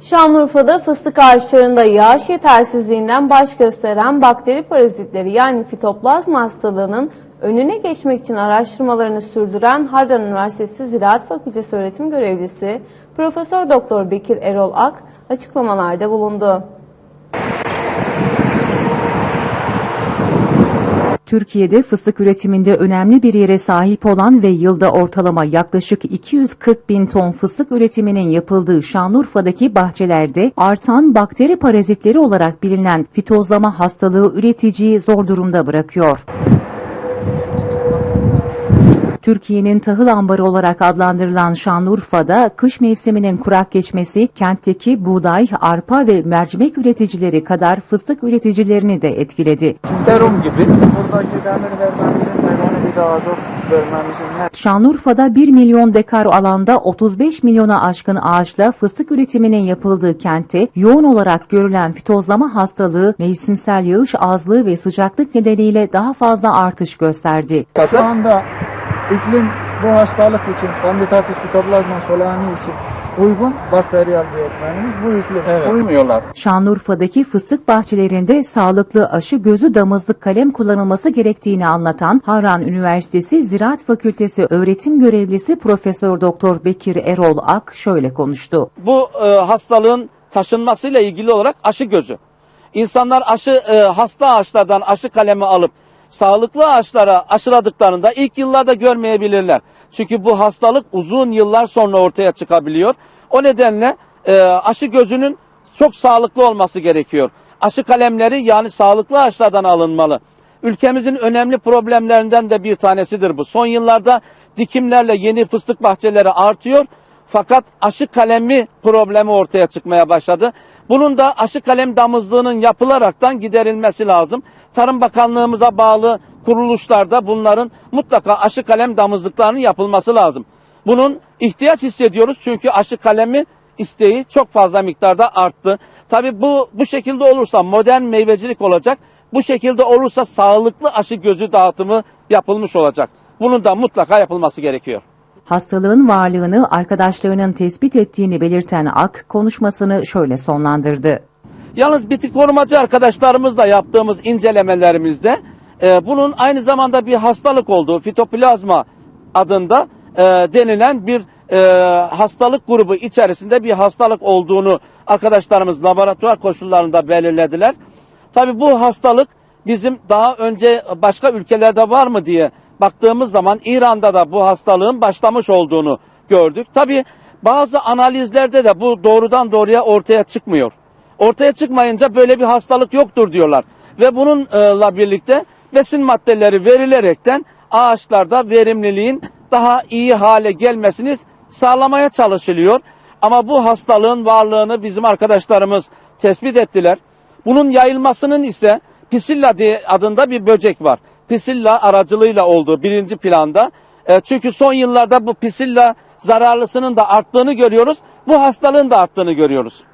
Şanlıurfa'da fıstık ağaçlarında yağış yetersizliğinden baş gösteren bakteri parazitleri yani fitoplazma hastalığının önüne geçmek için araştırmalarını sürdüren Harran Üniversitesi Ziraat Fakültesi öğretim görevlisi Profesör Doktor Bekir Erol Ak açıklamalarda bulundu. Türkiye'de fıstık üretiminde önemli bir yere sahip olan ve yılda ortalama yaklaşık 240 bin ton fıstık üretiminin yapıldığı Şanlıurfa'daki bahçelerde artan bakteri parazitleri olarak bilinen fitozlama hastalığı üreticiyi zor durumda bırakıyor. Türkiye'nin tahıl ambarı olarak adlandırılan Şanlıurfa'da kış mevsiminin kurak geçmesi kentteki buğday, arpa ve mercimek üreticileri kadar fıstık üreticilerini de etkiledi. serum gibi. Buradaki demir vermemizin nedeni bir daha azot vermemizin ne? Şanlıurfa'da 1 milyon dekar alanda 35 milyona aşkın ağaçla fıstık üretiminin yapıldığı kentte yoğun olarak görülen fitozlama hastalığı mevsimsel yağış azlığı ve sıcaklık nedeniyle daha fazla artış gösterdi. Şu anda iklim bu hastalık için, kanditatis fitoplazma solani için uygun bakteriyel bir öğretmenimiz. Bu iklim Evet. Uymuyorlar. Şanlıurfa'daki fıstık bahçelerinde sağlıklı aşı gözü damızlık kalem kullanılması gerektiğini anlatan Harran Üniversitesi Ziraat Fakültesi öğretim görevlisi Profesör Doktor Bekir Erol Ak şöyle konuştu. bu e, hastalığın taşınmasıyla ilgili olarak aşı gözü. İnsanlar aşı e, hasta ağaçlardan aşı kalemi alıp sağlıklı ağaçlara aşıladıklarında ilk yıllarda görmeyebilirler. Çünkü bu hastalık uzun yıllar sonra ortaya çıkabiliyor. O nedenle e, aşı gözünün çok sağlıklı olması gerekiyor. Aşı kalemleri yani sağlıklı ağaçlardan alınmalı. Ülkemizin önemli problemlerinden de bir tanesidir bu. Son yıllarda dikimlerle yeni fıstık bahçeleri artıyor. Fakat aşı kalemi problemi ortaya çıkmaya başladı. Bunun da aşı kalem damızlığının yapılaraktan giderilmesi lazım. Tarım Bakanlığımıza bağlı kuruluşlarda bunların mutlaka aşı kalem damızlıklarının yapılması lazım. Bunun ihtiyaç hissediyoruz çünkü aşı kalemi isteği çok fazla miktarda arttı. Tabii bu bu şekilde olursa modern meyvecilik olacak. Bu şekilde olursa sağlıklı aşı gözü dağıtımı yapılmış olacak. Bunun da mutlaka yapılması gerekiyor. Hastalığın varlığını arkadaşlarının tespit ettiğini belirten Ak konuşmasını şöyle sonlandırdı. Yalnız bitki korumacı arkadaşlarımızla yaptığımız incelemelerimizde e, bunun aynı zamanda bir hastalık olduğu fitoplazma adında e, denilen bir e, hastalık grubu içerisinde bir hastalık olduğunu arkadaşlarımız laboratuvar koşullarında belirlediler. Tabi bu hastalık bizim daha önce başka ülkelerde var mı diye baktığımız zaman İran'da da bu hastalığın başlamış olduğunu gördük. Tabi bazı analizlerde de bu doğrudan doğruya ortaya çıkmıyor. Ortaya çıkmayınca böyle bir hastalık yoktur diyorlar. Ve bununla birlikte besin maddeleri verilerekten ağaçlarda verimliliğin daha iyi hale gelmesini sağlamaya çalışılıyor. Ama bu hastalığın varlığını bizim arkadaşlarımız tespit ettiler. Bunun yayılmasının ise Pisilla diye adında bir böcek var. Pisilla aracılığıyla olduğu birinci planda. E, çünkü son yıllarda bu Pisilla zararlısının da arttığını görüyoruz. Bu hastalığın da arttığını görüyoruz.